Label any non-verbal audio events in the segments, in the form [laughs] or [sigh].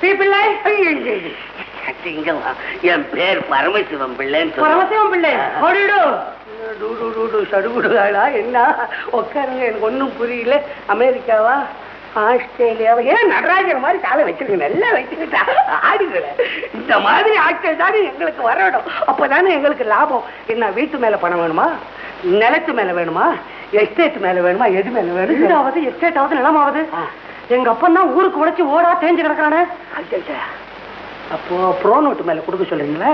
பிள்ளை. என் பேர் பரமசிவம் பிள்ளைன்னு. பரமசிவம் பிள்ளை. சடுகுடுகாடா என்ன? உட்காருங்க எனக்கு ஒன்றும் புரியல. அமெரிக்காவா? ஆஸ்திரேலியாவா? ஏன் நடராஜர் மாதிரி காலை வச்சிருக்க. நல்லா வச்சுக்கிட்டா. ஆடுகள இந்த மாதிரி ஆட்கள் தானே எங்களுக்கு வரணும். அப்பதானே எங்களுக்கு லாபம். என்ன வீட்டு மேல பணம் வேணுமா? நிலத்து மேல வேணுமா? எஸ்டேட் மேல வேணுமா? எது மேல வேணும்? வீடாவது எஸ்டேட் ஆகுது நிலமாவது. எங்க அப்பன் தான் ஊருக்கு உழைச்சு ஓடா தேஞ்சு கிடக்குறானே. அப்போ ப்ரோ நோட்டு மேல கொடுக்க சொல்றீங்களா?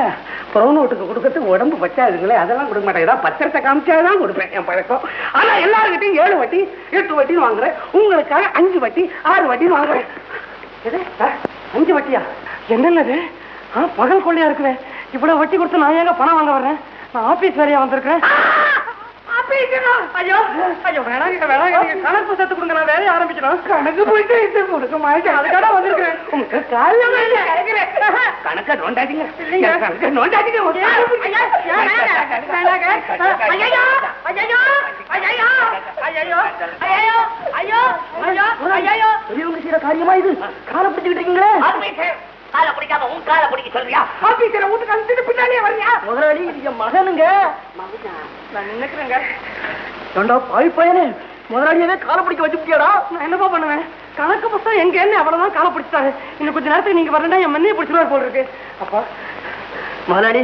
ப்ரோ நோட்டுக்கு கொடுக்கறதுக்கு உடம்பு பச்சாதுங்களே அதெல்லாம் கொடுக்க மாட்டேன். ஏதாவது பத்திரத்தை காமிச்சாதான் கொடுப்பேன் என் பழக்கம். ஆனா எல்லாருக்கிட்டையும் ஏழு வட்டி எட்டு வட்டின்னு வாங்குறேன். உங்களுக்காக அஞ்சு வட்டி ஆறு வட்டின்னு வாங்குறேன். எது? அஞ்சு வட்டியா? என்னது ஆ பகல் கொள்ளையா இருக்குவே இவ்வளவு வட்டி கொடுத்து நான் ஏங்க பணம் வாங்க வர்றேன்? நான் ஆபீஸ் வேலையா வந்திருக்கேன் ஐயோ ஐயோ வேணாம் இங்க வேணாம் நீங்க கணக்கு புத்தகத்தை கொடுங்க நான் வேலையை ஆரம்பிக்கணும் கணக்கு போயிட்டு இது கொடுக்க மாட்டேன் அதுக்காக வந்திருக்கிறேன். கணக்கை நோண்டாதீங்க. பெரியவங்க செய்யற காரியமா இது காலை பிடிச்சிக்கிட்டு இருக்கீங்களே காலை பிடிக்காம உன் காலை பிடிக்க சொல்றியா? ஆபீஸ்ல வீட்டுக்கு அனுப்பிட்டு பின்னாடியே வரியா முதலாளி இது என் மகனுங்க. நான் நினைக்கிறேங்க ஏண்டா பாய் பையனே? முதலாளியவே காலை பிடிக்க வச்சு விட்டியாடா நான் என்னப்பா பண்ணுவேன்? கணக்கு புத்தகம் எங்க என்ன அவ்வளவுதான் காலை பிடிச்சிட்டாரு இன்னும் கொஞ்ச நேரத்துக்கு நீங்க வரலன்னா என் மண்ணையை பிடிச்சிருவார் போல் இருக்கு அப்பா. முதலாளி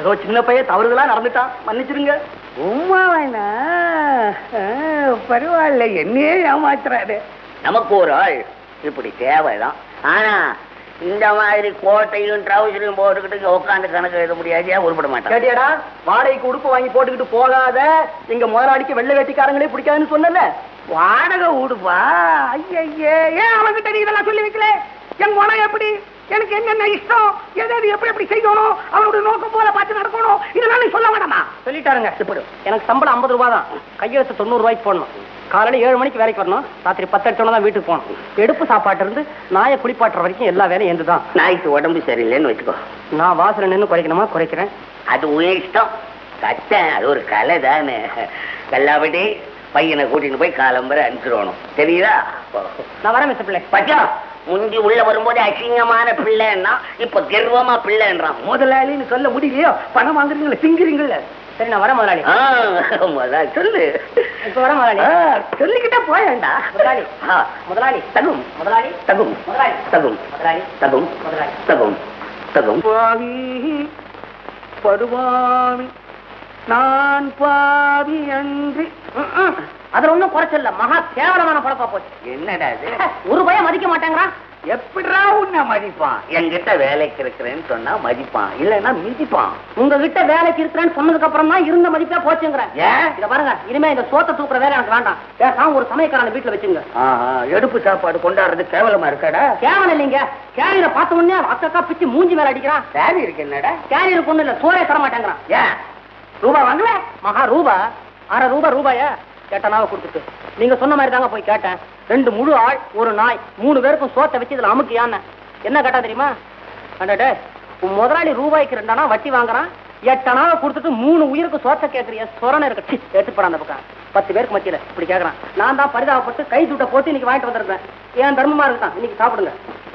ஏதோ சின்ன பையன் தவறுதலா நடந்துட்டான். மன்னிச்சிருங்க. உமா வேணா பரவாயில்ல. என்னையே ஏமாத்துறாரு. நமக்கு ஒரு ஆள். இப்படி தேவைதான். ஆனா இந்த மாதிரி கோட்டையும் ட்ரௌசரையும் போட்டுக்கிட்டு உட்காந்து கணக்கு எழுத முடியாது. உருப்பட மாட்டான்? கேட்டியாடா வாடகைக்கு உடுப்பு வாங்கி போட்டுக்கிட்டு போகாத எங்க முதலாளிக்கு வெள்ளை வேட்டிக்காரங்களே பிடிக்காதுன்னு சொன்னல வாடகை விடுப்பா ஐயே ஏன் அவன்கிட்ட நீ இதெல்லாம் சொல்லி வைக்கல? என் குணம் எப்படி? எனக்கு என்னென்ன இஷ்டம்? எது எது எப்படி எப்படி செய்யணும் அவனுடைய நோக்கம் போல பார்த்து நடக்கணும். இதெல்லாம் நீ சொல்ல வேண்டாமா? சொல்லிட்டாருங்க. இப்படி எனக்கு சம்பளம் ஐம்பது ரூபா தான். கையெழுத்து தொண்ணூறு ரூபாய்க்கு போடணும். காலையில ஏழு மணிக்கு வேலைக்கு வரணும். ராத்திரி பத்து எட்டு தான் வீட்டுக்கு போகணும். எடுப்பு சாப்பாட்டு இருந்து நாயை குளிப்பாட்டுற வரைக்கும் எல்லா வேலையும் எந்து தான் நாய்க்கு உடம்பு சரியில்லைன்னு வச்சுக்கோ. நான் வாசல நின்று குறைக்கணுமா? குறைக்கிறேன். அது உன் இஷ்டம். கத்தேன் அது ஒரு கலை தானே கல்லாபடி பையனை கூட்டிட்டு போய் காலம்பரை அனுப்பிச்சிடணும் தெரியுதா? நான் வரேன் மிஸ்டர் பிள்ளை. பச்சா முந்தி உள்ள வரும்போது அசிங்கமான பிள்ளைன்னா இப்ப கர்வமா பிள்ளைன்றான். முதலாளின்னு சொல்ல முடியலையோ? பணம் வாங்குறீங்களா திங்குறீங்களா? சரி நான் வரேன் முதலாளி. சொல்லு. இப்ப வரேன் முதலாளி. சொல்லிக்கிட்டே போயேண்டா. முதலாளி. முதலாளி. தகும். முதலாளி. தகும். முதலாளி. தகும். முதலாளி. தகும். முதலாளி. தகும். தகும். பாவி படுவாவி நான் பாவி அன்றி. அதுல ஒண்ணும் குறைச்சல மகா கேவலமான பழப்பா போச்சு. என்னடா இது? [laughs] ஒரு பயம் மதிக்க மாட்டேங்கிறான் எப்படிரா உன்னை மதிப்பான்? என்கிட்ட வேலைக்கு இருக்கிறேன்னு சொன்னா மதிப்பான். இல்லைன்னா மிதிப்பான். உங்ககிட்ட வேலைக்கு இருக்கிறேன்னு சொன்னதுக்கு அப்புறம் தான் இருந்த மதிப்பே போச்சுங்கிறேன் ஏன்? இத பாருங்க. இனிமே இந்த சோத்தை தூக்குற வேலை எனக்கு வேண்டாம். பேசாம ஒரு சமயக்காரன் வீட்டுல வச்சுங்க. எடுப்பு சாப்பாடு கொண்டாடுறது கேவலமா இருக்காடா? கேவலம் இல்லைங்க. கேரியரை பார்த்த உடனே அக்கா பிச்சு மூஞ்சி மேல அடிக்கிறான். சாரி இருக்கு என்னடா? கேரியருக்கு ஒண்ணு இல்ல சோறே தர மாட்டேங்கிறான் ஏன்? ரூபா வாங்கல? மகா ரூபா. அரை ரூபா ரூபாயா? கேட்டனாவை கொடுத்துட்டு. நீங்க சொன்ன மாதிரி தாங்க போய் கேட்டேன். ரெண்டு முழு ஆள் ஒரு நாய் மூணு பேருக்கும் சோத்தை வச்சு இதுல அமுக்கியான்னு. என்ன கேட்டா தெரியுமா? அடடே உன் முதலாளி ரூபாய்க்கு ரெண்டனா வட்டி வாங்குறான்? எட்டனாவை கொடுத்துட்டு மூணு உயிருக்கு சோத்தை கேட்கறிய சொரணை இருக்கு. எடுத்து போட அந்த பக்கம். பத்து பேருக்கு மத்தியில. இப்படி கேக்குறான். நான் தான் பரிதாபப்பட்டு கை தூட்ட போட்டு இன்னைக்கு வாங்கிட்டு வந்திருந்தேன் ஏன் தர்மமா இருக்கான் இன்னைக்கு சாப்பிடுங்க.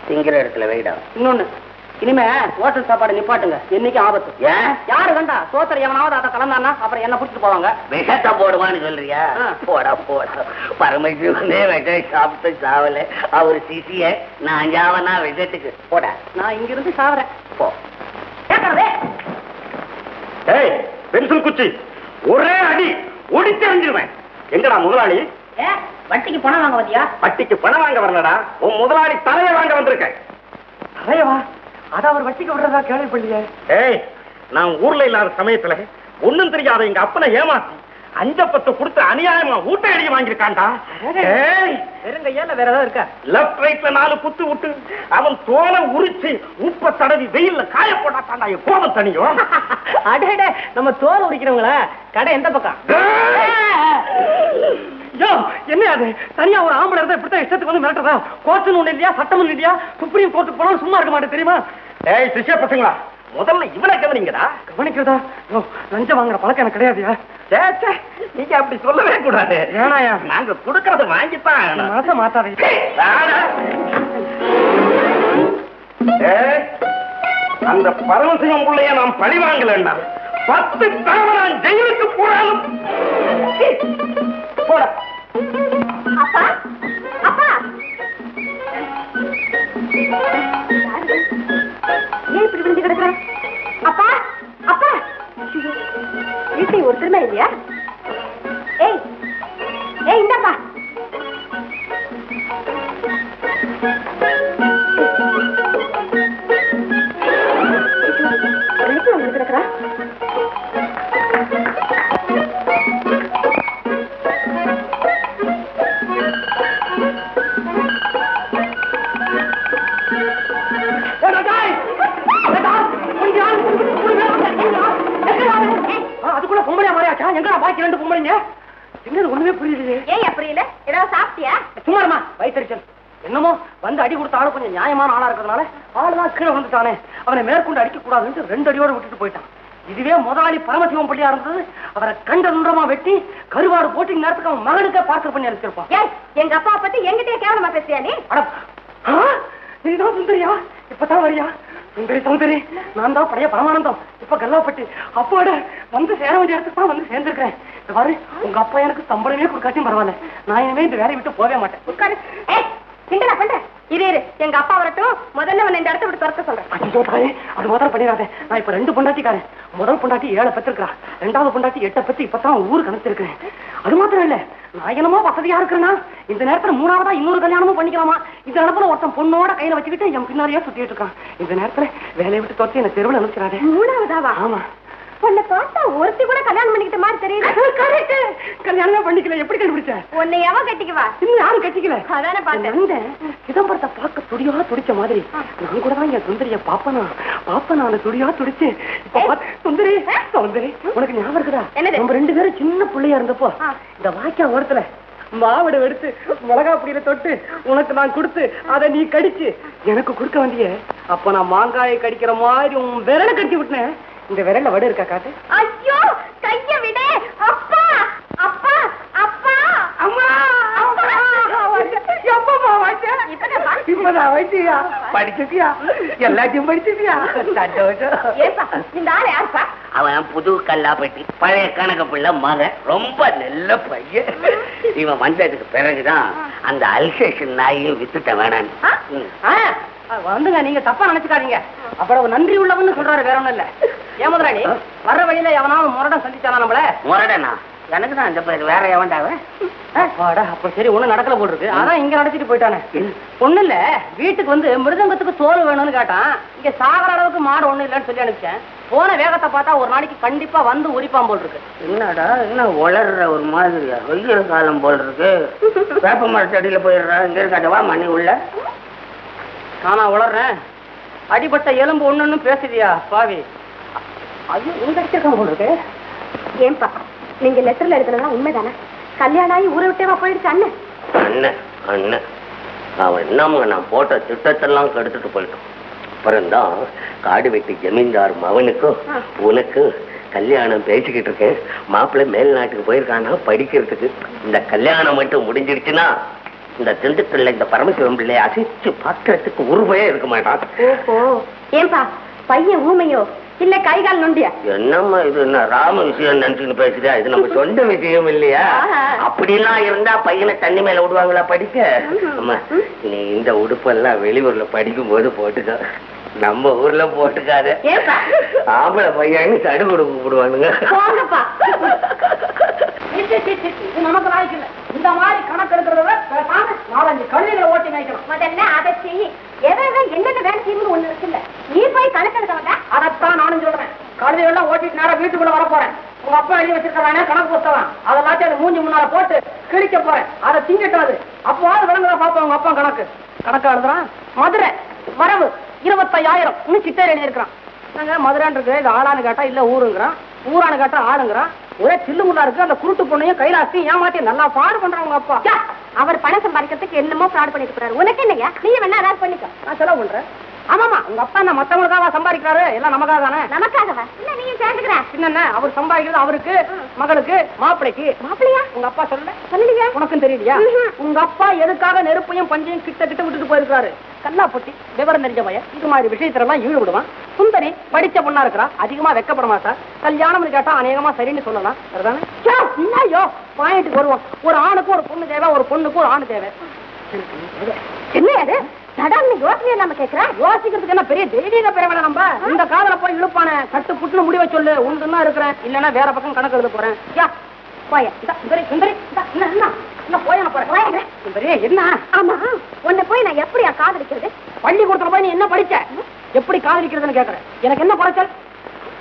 திங்கிற இடத்துல வெயிடா இன்னொன்னு இனிமே ஹோட்டல் சாப்பாடு நிப்பாட்டுங்க. என்னைக்கு ஆபத்து. ஏன்? யாரு கண்டா? சோத்தர் எவனாவது அதை கலந்தானா அப்புறம் என்ன பிடிச்சிட்டு போவாங்க? விஷத்தை போடுவான்னு சொல்றியா. போடா போடா. பரமசிவனே விஷ சாப்பிட்டு சாவல. அவர் சிசிய நான் ஜாவனா விஷத்துக்கு. போடா. நான் இங்கிருந்து சாவறேன். போ. ஏய் பென்சில் குச்சி. ஒரே அடி. ஒடிச்சு எறிஞ்சிருவேன். எங்கடா முதலாளி? வட்டிக்கு பணம் வாங்க வந்தியா? வட்டிக்கு பணம் வாங்க வரலடா. உன் முதலாளி தலையை வாங்க வந்திருக்கேன். அதையவா அத அவர் வட்டிக்கு விடுறதா கேள்விப்படலையே. ஏய் நான் ஊர்ல இல்லாத சமயத்துல ஒண்ணும் தெரியாத எங்க அப்பனை ஏமாத்தி அஞ்ச பத்து கொடுத்து அநியாயமா ஊட்ட அடிக்க வாங்கியிருக்கான்டா. ஏய். வெறுங்கையால வேற ஏதாவது இருக்கா? லெப்ட் ரைட்ல நாலு குத்து விட்டு அவன் தோலை உரிச்சு உப்ப தடவி வெயில்ல காய போட்டாத்தாண்டா என் கோபம் தனியும் அடேடே நம்ம தோல் உரிக்கிறவங்கள? கடை எந்த பக்கம்? யோ என்ன அது? தனியா ஒரு ஆம்பளை இருந்தா இப்படித்தான் இஷ்டத்துக்கு வந்து மிரட்டுறதா? கோர்ட்டுன்னு ஒண்ணு இல்லையா? சட்டம் ஒண்ணு இல்லையா? சுப்ரீம் கோர்ட்டுக்கு போனாலும் சும்மா இருக்க மாட்டேன் தெரியுமா? ஏய் சிஷ்ய பசங்களா முதல்ல இவனை கவனிங்கடா. கவனிக்கிறதா? யோ லஞ்சம் வாங்குற பழக்கம் எனக்கு கிடையாதுயா நீங்க அப்படி சொல்லவே கூடாது. வேணாயா? நாங்க கொடுக்கறத வாங்கித்தான் மனசை மாத்தாதே வேணா. ஏய், அந்த பரமசிவம் பிள்ளைய நாம் பழி வாங்கலன்னா பத்து தடவை நான் ஜெயிலுக்கு போனாலும் போட. அப்பா அப்பா. ஏன் இப்படி விழுந்து கிடக்குற? அப்பா அப்பா. வீட்டை ஒருத்தருமே இல்லையா? ஏய் ஏய் இந்தாப்பா. கீழே வந்துட்டானே அவனை மேற்கொண்டு அடிக்க கூடாதுன்னு ரெண்டு அடியோட விட்டுட்டு போயிட்டான். இதுவே முதலாளி பரமசிவம் பள்ளியா இருந்தது. அவரை கண்ட நுண்டமா வெட்டி கருவாடு போட்டு நேரத்துக்கு அவன் மகனுக்கே பார்சல் பண்ணி அனுப்பிச்சிருப்பான். எங்க அப்பா பத்தி எங்கிட்டே கேவலமா நீ? ஆ, நீதான் சுந்தரியா? இப்பதான் வரியா? சுந்தரி சௌந்தரி நான் தான் பழைய பரமானந்தம். இப்ப கல்லாப்பட்டு. அப்பாட வந்து சேர வேண்டிய இடத்துக்கு தான் வந்து சேர்ந்திருக்கிறேன். பாரு உங்க அப்பா எனக்கு சம்பளமே கொடுக்காச்சும் பரவாயில்ல. நான் இனிமே இந்த வேலையை விட்டு போவே மாட்டேன். உட்காரு. பண்ற. இரு இரு. எங்க அப்பா வரட்டும். முதல்ல உன்னை இந்த இடத்த விட்டு துறக்க சொல்றேன். அது முதல்ல பண்ணிடாத. நான் இப்ப ரெண்டு பொண்டாட்டிக்காரன். முதல் பொண்டாட்டி ஏழை பெற்றிருக்கா ரெண்டாவது பொண்டாட்டி எட்டை பத்தி இப்பதான் ஊருக்கு அனுப்பிச்சிருக்கேன் அது மாத்திரம் இல்ல நான் என்னமோ வசதியா இருக்கிறேன்னா இந்த நேரத்துல மூணாவதா இன்னொரு கல்யாணமும் பண்ணிக்கலாமா? இந்த இடத்துல ஒருத்தன் பொண்ணோட கையில வச்சுக்கிட்டு என் பின்னாடியே சுத்திட்டு இருக்கான். இந்த நேரத்துல வேலையை விட்டு தொத்தி என்ன தெருவில் அனுப்பிச்சிடாதே. மூணாவதாவா? ஆமா. உன்னை பார்த்தா ஒருத்தி கூட கல்யாணம் பண்ணிக்கிட்ட மாதிரி தெரியுது. கரெக்ட் கல்யாணமே பண்ணிக்கல. எப்படி கண்டுபிடிச்ச? உன்னை எவன் கட்டிக்குவா இன்னும் யாரும் கட்டிக்கல. அதானே பார்த்தேன். வந்தேன் சிதம்பரத்தை பார்க்க துடியா துடிச்ச மாதிரி. நான் கூட தான் என் சுந்தரிய பாப்பனா. பாப்பனா அந்த துடியா துடிச்சு. சுந்தரி சுந்தரி உனக்கு ஞாபகம் இருக்குதா? நம்ம ரெண்டு பேரும் சின்ன பிள்ளையா இருந்தப்போ. இந்த வாய்க்கா ஓரத்துல மாவடு எடுத்து மிளகா பொடியில தொட்டு உனக்கு நான் கொடுத்து அதை நீ கடிச்சு. எனக்கு கொடுக்க வேண்டிய அப்ப நான் மாங்காயை கடிக்கிற மாதிரி உன் விரலை கடிச்சு விட்டேன் இந்த விரல்ல வடு இருக்கா காட்டு? ஐயோ கைய விடு. அப்பா அப்பா அப்பா. அம்மா! அவன் புது கல்லாப்பட்டி பழைய கணக்கு பிள்ளை மகன் ரொம்ப நல்ல பையன். இவன் வந்ததுக்கு பிறகுதான் அந்த அல்சேஷன் நாயை வித்துட்ட வேணான்னு. வந்துங்க. நீங்க தப்பா நினைச்சுக்காதீங்க. அப்புறம் நன்றி உள்ளவன்னு சொல்றாரு வேற ஒண்ணும் இல்ல. ஏன் முதலாளி? வர்ற வழியில எவனாவது முரடம் சந்திச்சானா நம்மள? முரடனா? எனக்கு தான் பேர் வேற எவன்டாவ வாடா அப்ப சரி ஒண்ணும் நடக்கல போல் இருக்கு. அதான் இங்க நடத்திட்டு போயிட்டானே. ஒண்ணு இல்ல. வீட்டுக்கு வந்து மிருதங்கத்துக்கு சோறு வேணும்னு கேட்டான். இங்க சாகர அளவுக்கு மாடு ஒண்ணு இல்லைன்னு சொல்லி அனுப்பிச்சேன். போன வேகத்தை பார்த்தா ஒரு நாளைக்கு கண்டிப்பா வந்து உரிப்பான் போல் இருக்கு. என்னடா என்ன உளர்ற ஒரு மாதிரியா? வெய்ய காலம் போல் இருக்கு. வேப்ப மரத்தடியில போயிடுறா. இங்க இருக்காட்டவா மணி உள்ள. நானா உளறேன் அடிபட்ட எலும்பு ஒண்ணுன்னு பேசுதியா பாவி ஐயோ உங்க அடிச்சிருக்கான் போல் இருக்கு. ஏன்பா நீங்க லெட்டர்ல எழுதுனதா உண்மைதானே? கல்யாணம் ஆகி ஊரை விட்டேவா போயிடுச்சு அண்ணன் அண்ணன் அண்ணன் அவன் என்னம்மா நான் போட்ட திட்டத்தெல்லாம் கெடுத்துட்டு போயிட்டான். அப்புறம்தான் காடு வெட்டி ஜமீன்தார் மவனுக்கும் உனக்கு கல்யாணம் பேசிக்கிட்டு இருக்கேன். மாப்பிள்ளை மேல் நாட்டுக்கு போயிருக்கானா படிக்கிறதுக்கு. இந்த கல்யாணம் மட்டும் முடிஞ்சிருச்சுன்னா இந்த திண்டுக்கல்ல இந்த பரமசிவம் பிள்ளைய அசிச்சு பார்க்கறதுக்கு உருவையே இருக்க மாட்டான். ஓஹோ. ஏன்பா பையன் ஊமையோ? இல்ல கை கால் நொண்டியா? என்னம்மா இது என்ன ராம விஷயம் நினைச்சுன்னு பேசுறியா? இது நம்ம சொந்த விஷயம் இல்லையா? ஆஹா. அப்படிலாம் இருந்தா பையனை தண்ணி மேல விடுவாங்களா படிக்க? அம்மா நீ இந்த உடுப்பெல்லாம் வெளியூர்ல படிக்கும் போது போட்டுக்க. நம்ம ஊர்ல போட்டுக்காத? ஆம்பளை பையன்னு சடு கொடுக்க இது நமக்கு இந்த மாதிரி கணக்கு எடுக்கிறத பேசாம நாலஞ்சு கல்லிகளை ஓட்டி மேய்க்கணும். முதல்ல அதை செய்யி எதை எதை என்னென்ன வேலை செய்யணும்னு ஒண்ணு இருக்குல்ல. நீ போய் கணக்கெடுக்க வந்தா அதைத்தான் நானும் சொல்றேன். கழுதையெல்லாம் ஓட்டிட்டு நேரா வீட்டுக்குள்ள வர போறேன். உங்க அப்பா எழுதி வச்சிருக்கானே கணக்கு புத்தகம். அதெல்லாத்தையும் அது மூஞ்சி முன்னால போட்டு கிழிக்க போறேன். அதை திங்கட்டும் அது அப்போது விளங்குதா பாப்போம் உங்க அப்பா கணக்கு. கணக்கா எழுதுறான் மதுரை. வரவு. இருபத்தையாயிரம். இன்னும் சிட்டர் எழுதியிருக்கிறான். நாங்க இருக்கு இது ஆளான்னு கேட்டா இல்ல ஊருங்கிறான். ஊரானு கேட்டா ஆளுங்கிறான். ஒரே சில்லு முள்ளா இருக்கு அந்த குருட்டு பொண்ணையும் கைலாசி ஏமாத்தி நல்லா பாடு பண்றான் உங்க அப்பா அவர் பணம் சம்பாதிக்கிறதுக்கு என்னமோ ஃப்ராட் பண்ணிட்டு போறாரு உனக்கு என்னையா நீ வேணா ஏதாவது பண்ணிக்கோ. நான் செலவு பண்றேன். ஆமாமா உங்க அப்பா என்ன மத்தவங்களுக்காக சம்பாதிக்கிறாரு? எல்லாம் நமக்காக தானே? நமக்காகவா? இல்ல நீயும் சேர்ந்துக்கிற? என்னென்ன? அவர் சம்பாதிக்கிறது அவருக்கு மகளுக்கு மாப்பிளைக்கு. மாப்பிள்ளையா உங்க அப்பா சொல்லல? சொல்லலையா? உனக்கும் தெரியலையா. உங்க அப்பா எதுக்காக நெருப்பையும் பஞ்சையும் கிட்ட கிட்ட விட்டுட்டு போயிருக்காரு கல்லாப்பட்டி விவரம் தெரிஞ்ச பையன் இது மாதிரி விஷயத்துல ஈடுபடுவான் சுந்தரி படிச்ச பொண்ணா இருக்கிறா. அதிகமா வெக்கப்பட மாட்டா கல்யாணம்னு கேட்டா அநேகமா சரின்னு சொல்லலாம். ஐயோ பாயிண்ட்டுக்கு வருவோம். ஒரு ஆணுக்கு ஒரு பொண்ணு தேவை ஒரு பொண்ணுக்கு ஒரு ஆணு தேவை. என்ன அது? சடான்னு யோசனை இல்லாம யோசிக்கிறதுக்கு என்ன பெரிய தெய்வீக பிறவில நம்ம? இந்த காதல போய் இழுப்பான? கட்டு புட்டுன்னு முடிவை சொல்லு. உண்டுன்னா இருக்கிறேன். இல்லன்னா வேற பக்கம் கணக்கு எழுத போறேன். போய சுந்தரி சுந்தரி பள்ளிக்கூடத்துல போய் நீ என்ன படிச்ச? எப்படி காதலிக்கிறதுன்னு கேக்குறேன் எனக்கு என்ன குறைச்சல்?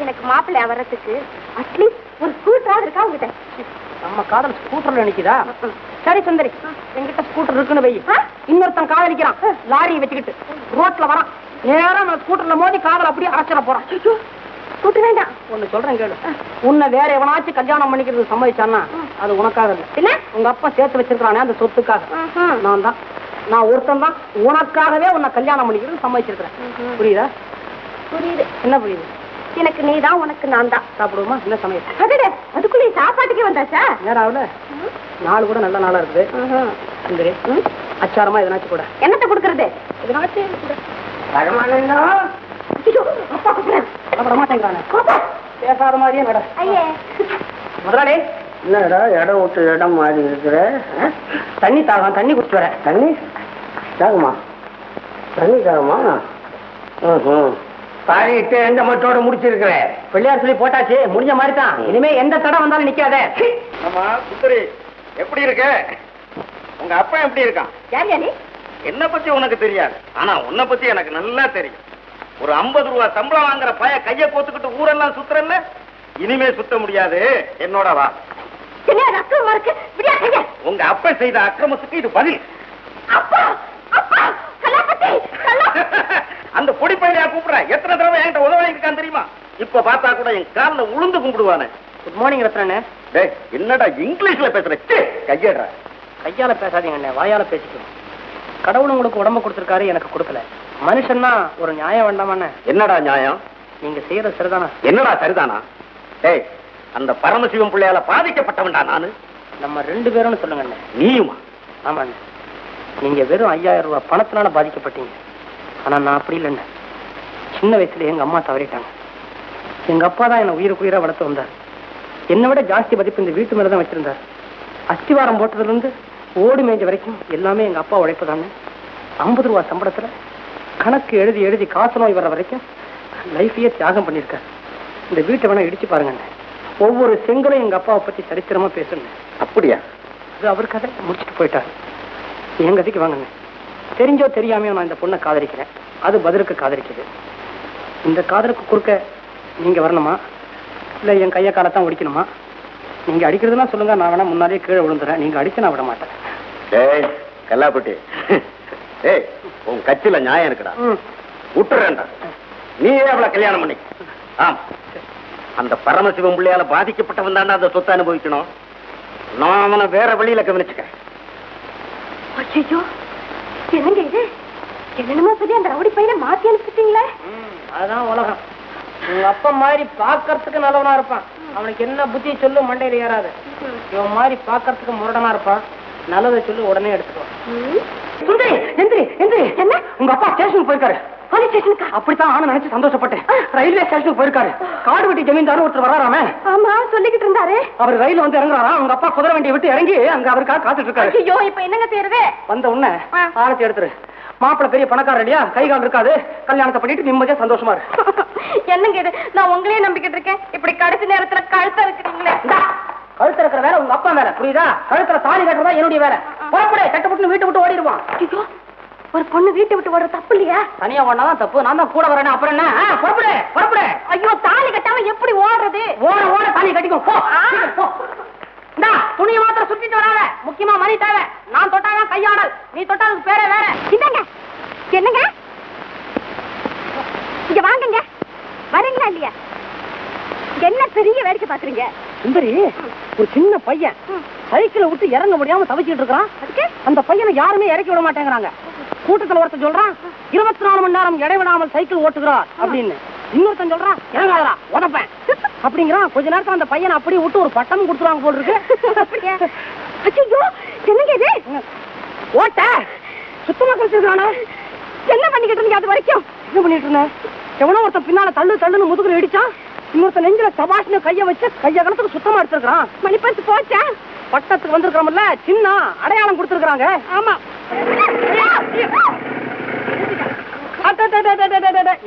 எனக்கு மாப்பிள்ளை வர்றதுக்கு அட்லீஸ்ட் ஒரு ஸ்கூட்டராவது இருக்கா உங்ககிட்ட நம்ம காதல் ஸ்கூட்டர்ல நிக்குதா? சரி சுந்தரி. என்கிட்ட ஸ்கூட்டர் இருக்குன்னு வை? இன்னொருத்தன் காதலிக்கிறான். லாரியை வச்சுக்கிட்டு ரோட்ல வரான். நேரா நம்ம ஸ்கூட்டர்ல மோதி காதல் அப்படியே அரைச்சிட போறான். ஸ்கூட்டர் வேண்டாம். ஒண்ணு சொல்றேன் கேளு. உன்னை வேற எவனாச்சும் கல்யாணம் பண்ணிக்கிறது சம்மதிச்சான்னா அது உனக்காக இல்ல. என்ன? உங்க அப்பா சேர்த்து வச்சிருக்கானே அந்த சொத்துக்காக. நான் தான். நான் ஒருத்தன் தான். உனக்காகவே உன்னை கல்யாணம் பண்ணிக்கிறது சம்மதிச்சிருக்கிறேன். புரியுதா? புரியுது. என்ன புரியுது? எனக்கு நீ தான் உனக்கு நான் தான். சாப்பிடுவோமா? என்ன சமயம் அடடே அதுக்குள்ளே சாப்பாட்டுக்கே வந்தாச்சா? நேரம் ஆகல. நாள் கூட நல்ல நாளா இருக்குது. சுந்தரி? அச்சாரமா எதனாச்சும் கூட. என்னத்த கொடுக்கறது? எதனாச்சும் கூட. பரமானந்தம். அப்பா மாட்டேங்கிறானே. பேசாத மாதிரியே நட. முதலாளி. என்னடா இடம் விட்டு இடம் மாறி இருக்கிற? தண்ணி தாகம் தண்ணி குடிச்சு வரேன். தண்ணி? தாகுமா? தண்ணி தாகுமா? ம் பாடிட்டு எந்த மட்டோட முடிச்சிருக்கிற? பிள்ளையார் சொல்லி போட்டாச்சு முடிஞ்ச மாதிரி தான் இனிமே எந்த தடை வந்தாலும் நிக்காதே. ஆமா சுந்தரி எப்படி இருக்க? உங்க அப்பா எப்படி இருக்கான்? யார் யாரு? என்ன பத்தி உனக்கு தெரியாது. ஆனா உன்னை பத்தி எனக்கு நல்லா தெரியும். ஒரு 50 ரூபா சம்பளம் வாங்குற பய கைய கோத்துக்கிட்டு ஊரெல்லாம் சுத்துறல்ல இனிமே சுத்த முடியாது. என்னோட வா. உங்க அப்பா செய்த அக்கிரமத்துக்கு இது பதில். அப்பா அப்பா கலாப்பட்டி கலா [laughs] அந்த பொடி பையனையா கூப்பிடுற? எத்தனை தடவை என்கிட்ட உதவி வாங்கியிருக்கான் தெரியுமா? இப்ப பார்த்தா கூட என் கால்ல உளுந்து கும்பிடுவானே. Good morning ரத்னண்ணே. டேய் என்னடா இங்கிலீஷ்ல பேசுற? கையேடுற. கையால பேசாதீங்க அண்ணே வாயால பேசிக்கணும். கடவுள் உங்களுக்கு உடம்ப கொடுத்துருக்காரு எனக்கு கொடுக்கல. மனுஷன்னா ஒரு நியாயம் வேண்டாமாண்ணே. என்னடா நியாயம்? நீங்க செய்யறது சரிதானா? என்னடா சரிதானா? டேய் அந்த பரமசிவம் பிள்ளையால பாதிக்கப்பட்டவன்டா நானு. நம்ம ரெண்டு பேரும் சொல்லுங்க நீயுமா? ஆமாண்ணே. நீங்க வெறும் ஐயாயிரம் ரூபாய் பணத்தினால பாதிக்கப்பட்டீங்க. ஆனா நான் அப்படி இல்லைண்ணே. சின்ன வயசுல எங்க அம்மா தவறிட்டாங்க. எங்க அப்பா தான் என்ன உயிருக்கு உயிரா வளர்த்து வந்தார். என்னை விட ஜாஸ்தி மதிப்பு இந்த வீட்டு மேல தான் வச்சிருந்தார். அஸ்திவாரம் போட்டதுல இருந்து ஓடி மேய்ஞ்ச வரைக்கும் எல்லாமே எங்க அப்பா உழைப்பு தானே ஐம்பது ரூபா சம்பளத்துல கணக்கு எழுதி எழுதி காசு நோய் வர வரைக்கும் லைஃபையே தியாகம் பண்ணியிருக்காரு. இந்த வீட்டை வேணா இடிச்சு பாருங்கண்ணே. ஒவ்வொரு செங்கலும் எங்க அப்பாவை பத்தி சரித்திரமா பேசுங்க. அப்படியா? அது அவர் கதை. முடிச்சுட்டு போயிட்டாரு. என் கதைக்கு வாங்குங்க தெரிஞ்சோ தெரியாமையோ நான் இந்த பொண்ணை காதலிக்கிறேன். அது பதிலுக்கு காதலிக்குது. இந்த காதலுக்கு குறுக்க நீங்க வரணுமா? இல்ல என் கைய காலத்தான் ஒடிக்கணுமா? நீங்க அடிக்கிறதுனா சொல்லுங்க நான் வேணா முன்னாடியே கீழே விழுந்துறேன். நீங்க அடிச்சு நான் விட மாட்டேன் டேய் கல்லாப்பட்டி. டேய் உன் கட்சியில நியாயம் இருக்குடா. விட்டுறேன்டா. நீயே அவளை கல்யாணம் பண்ணி. ஆம். அந்த பரமசிவம் பிள்ளையால பாதிக்கப்பட்டவன் தாண்டா அந்த சொத்தை அனுபவிக்கணும். நான் அவனை வேற வழியில கவனிச்சுக்கிறேன். ஐயோ என்னங்க இது? என்னென்னமோ சொல்லி அந்த ரவுடி பையனை மாத்தி அனுப்பிச்சிட்டீங்களே? அதுதான் உலகம். உங்க அப்பா மாதிரி பாக்கறதுக்கு நல்லவனா இருப்பான். அவனுக்கு என்ன புத்தி சொல்லு மண்டையில ஏறாது. இவன் மாதிரி பாக்கறதுக்கு முரடனா இருப்பான். நல்லதை சொல்லி உடனே எடுத்துக்குவான். ம். சுந்தரி எந்திரி எந்திரி. என்ன? உங்க அப்பா ஸ்டேஷனுக்கு போயிருக்காரு. போலீஸ் ஸ்டேஷனுக்கா? அப்படித்தான் ஆன நினைச்சு சந்தோஷப்பட்டேன். ரயில்வே ஸ்டேஷனுக்கு போயிருக்காரு. காடு வெட்டி ஜமீன்தாரு ஒருத்தர் வராராமே. ஆமா சொல்லிக்கிட்டு இருந்தாரு. அவர் ரயில் வந்து இறங்குறாரா? உங்க அப்பா குதிரை வண்டியை விட்டு இறங்கி அங்க அவருக்காக காத்துட்டு இருக்காரு. ஐயோ இப்ப என்னங்க செய்யறது? வந்த உடனே. ஆரத்தி எடுத்துரு. மாப்பிள்ளை பெரிய பணக்காரர் இல்லையா? கை கால் இருக்காது. கல்யாணத்தை பண்ணிட்டு நிம்மதியா சந்தோஷமா இரு. [laughs] என்னங்க இது? நான் உங்களையே நம்பிக்கிட்டு இருக்கேன். இப்படி கடைசி நேரத்துல கழுத்த இருக்கிறீங்களே கழுத்துல இருக்கிற வேலை உங்க அப்பா வேலை புரியுதா? கழுத்துல தாலி கட்டுறதா என்னுடைய வேலை. புறப்படு கட்டு விட்டு வீட்டை விட்டு ஓடிடுவான். ஒரு பொண்ணு வீட்டை விட்டு ஓடுற தப்பு இல்லையா? தனியா ஓடினாதான் தப்பு. நான் தான் கூட வரேன் அப்புறம் என்ன? புறப்படு புறப்படு. ஐயோ தாலி கட்டாம எப்படி ஓடுறது? ஓட ஓட தாலி கட்டிக்கோ. போ. இந்தா துணியை மாத்திரம் சுத்திட்டு வராத. முக்கியமா மணி தேவை. நான் தொட்டாதான் கையாடல். நீ தொட்டாதுக்கு பேரே வேற. இந்தாங்க. என்னங்க? இங்க வாங்குங்க. வரீங்களா இல்லையா? என்ன பெரிய வேடிக்கை பாக்குறீங்க சுந்தரி ஒரு சின்ன பையன். சைக்கிளை விட்டு இறங்க முடியாம தவிச்சிட்டு இருக்கான் அதுக்கு? அந்த பையனை யாருமே இறக்கி விட மாட்டேங்கிறாங்க. கூட்டத்துல ஒருத்தன் சொல்றான் இருபத்தி நாலு மணி நேரம் இடைவிடாமல் சைக்கிள் ஓட்டுகிறார் அப்படின்னு. இன்னொருத்தன் சொல்றான் இறங்காதடா உதப்பேன். அப்படிங்கிறான். கொஞ்ச நேரத்துல அந்த பையனை அப்படியே விட்டு ஒரு பட்டம் கொடுத்துருவாங்க போல் இருக்கு. ஓட்ட. சுத்தமா குளிச்சிருக்கானா என்ன பண்ணிக்கிட்டு இருந்தீங்க அது வரைக்கும்? என்ன பண்ணிட்டு எவனோ ஒருத்தன் பின்னால தள்ளு தள்ளுன்னு முதுகுல இடிச்சான். இன்னொருத்த நெஞ்சில சபாஷ்னு கைய வச்சு கைய கணத்துக்கு சுத்தமா எடுத்துருக்கான் மணிப்பரிசு போச்சா? பட்டத்துக்கு வந்திருக்கிறோம்ல சின்ன அடையாளம் கொடுத்துருக்காங்க ஆமா.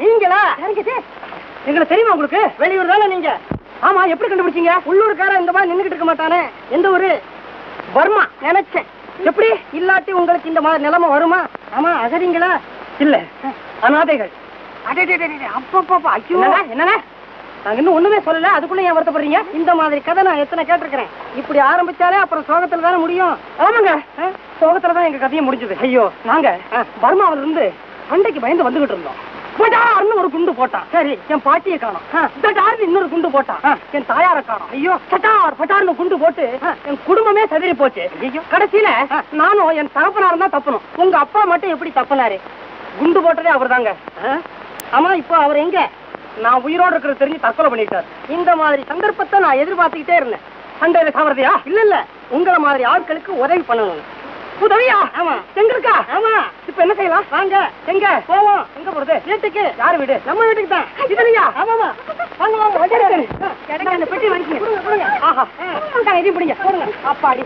நீங்களா? எங்களுக்கு தெரியுமா உங்களுக்கு? வெளியூர் தானே நீங்க? ஆமா எப்படி கண்டுபிடிச்சீங்க? உள்ளூர்காரன் இந்த மாதிரி நின்னுகிட்டு இருக்க மாட்டானே. எந்த ஊரு? வர்மா நினைச்சேன். எப்படி? இல்லாட்டி உங்களுக்கு இந்த மாதிரி நிலைமை வருமா? ஆமா அகதிங்களா? இல்ல அனாதைகள். என்னங்க நாங்க இன்னும் ஒண்ணுமே சொல்லல. அதுக்குள்ள ஏன் வருத்தப்படுறீங்க? இந்த மாதிரி கதை நான் எத்தனை கேட்டிருக்கிறேன். இப்படி ஆரம்பிச்சாலே அப்புறம் சோகத்துல தானே முடியும். ஆமாங்க. சோகத்துல தான் எங்க கதையை முடிஞ்சது. ஐயோ. நாங்க பர்மாவில இருந்து சண்டைக்கு பயந்து வந்துகிட்டு இருந்தோம். படார்னு ஒரு குண்டு போட்டான் சரி என் பாட்டியை காணோம். படார்னு இன்னொரு குண்டு போட்டான் என் தாயார காணோம். ஐயோ. பட்டார் பட்டார்னு குண்டு போட்டு என் குடும்பமே சதிரி போச்சு. ஐயோ கடைசியில நானும் என் தகப்பனாரும் தான் தப்பணும். உங்க அப்பா மட்டும் எப்படி தப்புனாரு? குண்டு போட்டதே அவர்தாங்க. ஆ? ஆமா இப்போ அவர் எங்க? நான் உயிரோட இருக்கிறது தெரிஞ்சு தற்கொலை பண்ணிட்டார். இந்த மாதிரி சந்தர்ப்பத்தை நான் எதிர்பார்த்துக்கிட்டே இருந்தேன். சண்டையில சாவறதையா இல்ல இல்ல. உங்கள மாதிரி ஆட்களுக்கு உதவி பண்ணணும் உதவியா? ஆமா. எங்களுக்கா ஆமா. இப்ப என்ன செய்யலாம்? வாங்க. எங்க? போவோம். எங்க போறது? வீட்டுக்கு. யார் வீடு? நம்ம வீட்டுக்கு தான். இதுலயா ஆமாமா வாங்க வாங்க. வண்டி எனக்கு அந்த பெட்டி வாங்கிக்கங்க. ஆஹா. இதையும் பிடிங்க. போடுங்க அப்பாடி.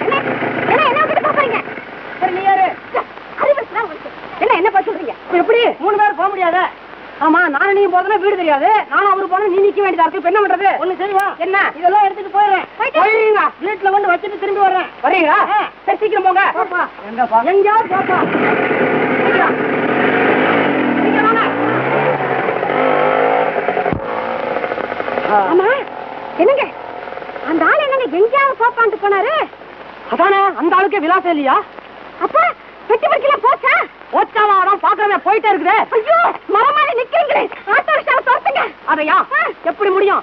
என்ன, என்ன, என்ன? சொல்றீங்க? எப்படி? மூணு பேர் போக முடியாத? ஆமா நானும் நீ போதுனா வீடு தெரியாது. நானும் அவரு போனா நீ நிக்க வேண்டியதா இருக்கு. இப்ப என்ன பண்றது? ஒண்ணு சரிவா என்ன? இதெல்லாம் எடுத்துட்டு போயிடுறேன். போயிருங்க வீட்டுல வந்து வச்சுட்டு திரும்பி வர்றேன். வர்றீங்களா? சரி சீக்கிரம் போங்க. எங்கப்பா எங்கயாவது போப்பா. ஆமா. என்னங்க? அந்த ஆள் என்னங்க எங்கேயாவது போப்பான்ட்டு போனாரு? அதானே அந்த ஆளுக்கே விலாசம் இல்லையா? அப்பா பெட்டி பறிக்கலாம் போச்சா? ஓச்சாவாடம் பாக்குறவே போயிட்டே இருக்குதே. ஐயோ மரமாரி நிக்கிறீங்களே ஆட்டோ ரிக்ஷாவை துரத்துங்க. அதையா? எப்படி முடியும்?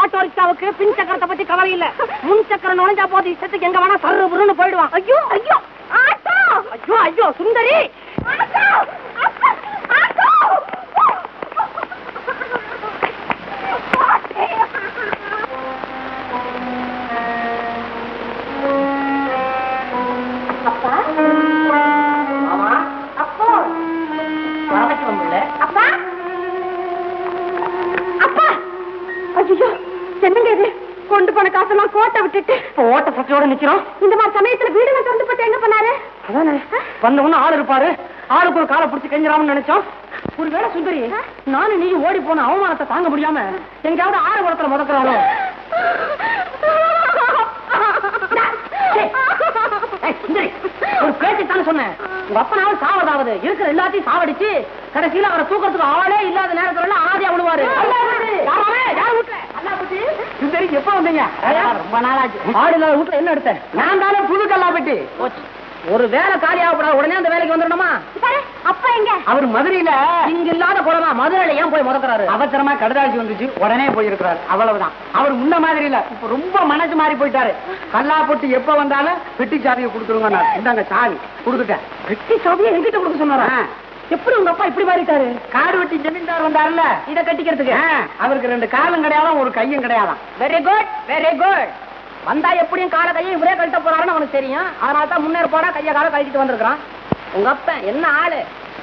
ஆட்டோ ரிக்ஷாவுக்கு பின் சக்கரத்தை பத்தி கவலை இல்ல. முன் சக்கரம் நுழைஞ்சா போது இஷ்டத்துக்கு எங்க வேணா சர்ரு புருன்னு போயிடுவான். ஐயோ ஐயோ. ஆட்டோ! ஐயோ ஐயோ சுந்தரி! ஆட்டோ! இப்போ ஓட்ட சக்கையோட நிக்கிறோம். இந்த மாதிரி சமயத்துல வீடுங்க திறந்து போட்டு என்ன பண்ணாரு? அதானே? வந்த உடனே ஆள் இருப்பாரு. ஆளுக்கு ஒரு காலை பிடிச்சி கெஞ்சிராமன்னு நினைச்சோம். ஒருவேளை சுந்தரி நானும் நீ ஓடி போன அவமானத்தை தாங்க முடியாம எங்கேயாவது ஆறு குளத்துல முதக்கிறாரோ சுந்தரி ஒரு பேச்சு தானே சொன்னேன். உங்க அப்பனாவது சாவதாவது. இருக்கிற எல்லாத்தையும் சாவடிச்சு கடைசியில அவரை தூக்கறதுக்கு ஆளே இல்லாத நேரத்துல எல்லாம் ஆதியா விழுவாரு யாராவே? யார் வீட்டுல? சுந்தரி எப்ப வந்தீங்க? ரொம்ப நாளாச்சு. ஆடு இல்லாத வீட்டுல என்ன எடுத்தேன்? நான் தானே புது கல்லாப்பட்டி. ஒரு வேலை காலியாகப்படாது உடனே அந்த வேலைக்கு வந்துடணுமா? அப்பா எங்க? அவர் மதுரையில. இங்க இல்லாத குளமா? மதுரையில ஏன் போய் முதக்கிறாரு அவசரமா கடுதாசி வந்துச்சு. உடனே போயிருக்கிறாரு. அவ்வளவுதான். அவர் முன்ன மாதிரி இல்ல. இப்ப ரொம்ப மனசு மாறி போயிட்டாரு. கல்லா போட்டு எப்ப வந்தாலும் பெட்டி சாவியை கொடுத்துருங்க இந்தாங்க சாவி. கொடுத்துட்டேன். பெட்டி சாவியை எங்கிட்ட கொடுக்க சொன்னாரா? எப்படி உங்க அப்பா இப்படி மாறிட்டாரு? காடு வெட்டி ஜமீன்தார் வந்தாருல்ல இத கட்டிக்கிறதுக்கு. அவருக்கு ரெண்டு காலும் கிடையாதான் ஒரு கையும் கிடையாதான் வெரி குட் வெரி குட் வந்தா எப்படியும் கால கையை இவரே கழட்ட போறாருன்னு அவனுக்கு தெரியும். அதனால தான் முன்னேற்பாடா கைய கால கழட்டிட்டு வந்திருக்கான் உங்க அப்பன் என்ன ஆளு?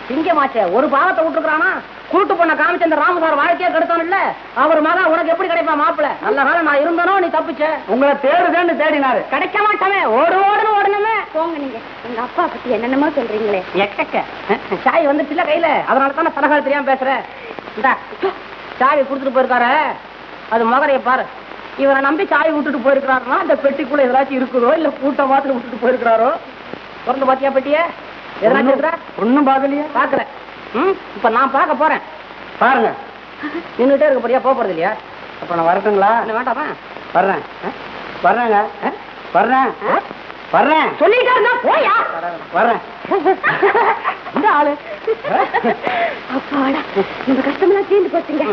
சிங்கமாச்சே ஒரு பாவத்தை விட்டுருக்கானா கூட்டு பொண்ண காமிச்ச அந்த ராமசார் வாழ்க்கையே கெடுத்தானு இல்ல? அவர் மகன் உனக்கு எப்படி கிடைப்பா மாப்பிள? நல்ல காலம் நான் இருந்தனோ நீ தப்பிச்ச? உங்களை தேடுதேன்னு தேடினாரு. கிடைக்க மாட்டானே ஓடு ஓடுன்னு ஓடணுமே. போங்க நீங்க. எங்க அப்பா பத்தி என்னென்னமோ சொல்றீங்களே. எக்கக்க. சாய் வந்துச்சுல கையில. அதனால தான் தலகால தெரியாம பேசுறேன் இந்தா சாவி கொடுத்துட்டு போயிருக்காரு. அது மகரைய பாரு. இவரை நம்பி சாவி விட்டுட்டு போயிருக்கிறாருன்னா அந்த பெட்டிக்குள்ள ஏதாச்சும் இருக்குதோ இல்ல கூட்ட மாத்திரம் விட்டுட்டு போயிருக்கிறாரோ? திறந்து பாத்தியா பெட்டிய? எதனாச்சும் இருக்கிறா ஒண்ணும் பாக்கலையா பாக்கல ம்? இப்ப நான் பார்க்க போறேன். பாருங்க. நின்னுட்டே இருக்க போறியா? போக போறது இல்லையா அப்ப நான் வரட்டுங்களா? என்ன வேண்டாமா? வர்றேன். வர்றேங்க. வர்றேன். வர்றேன். சொல்லிட்டா இருந்தா போயா? வர்றேன். இந்த ஆளு. அப்பாடா இந்த கஷ்டமெல்லாம் தீர்ந்து போச்சுங்க.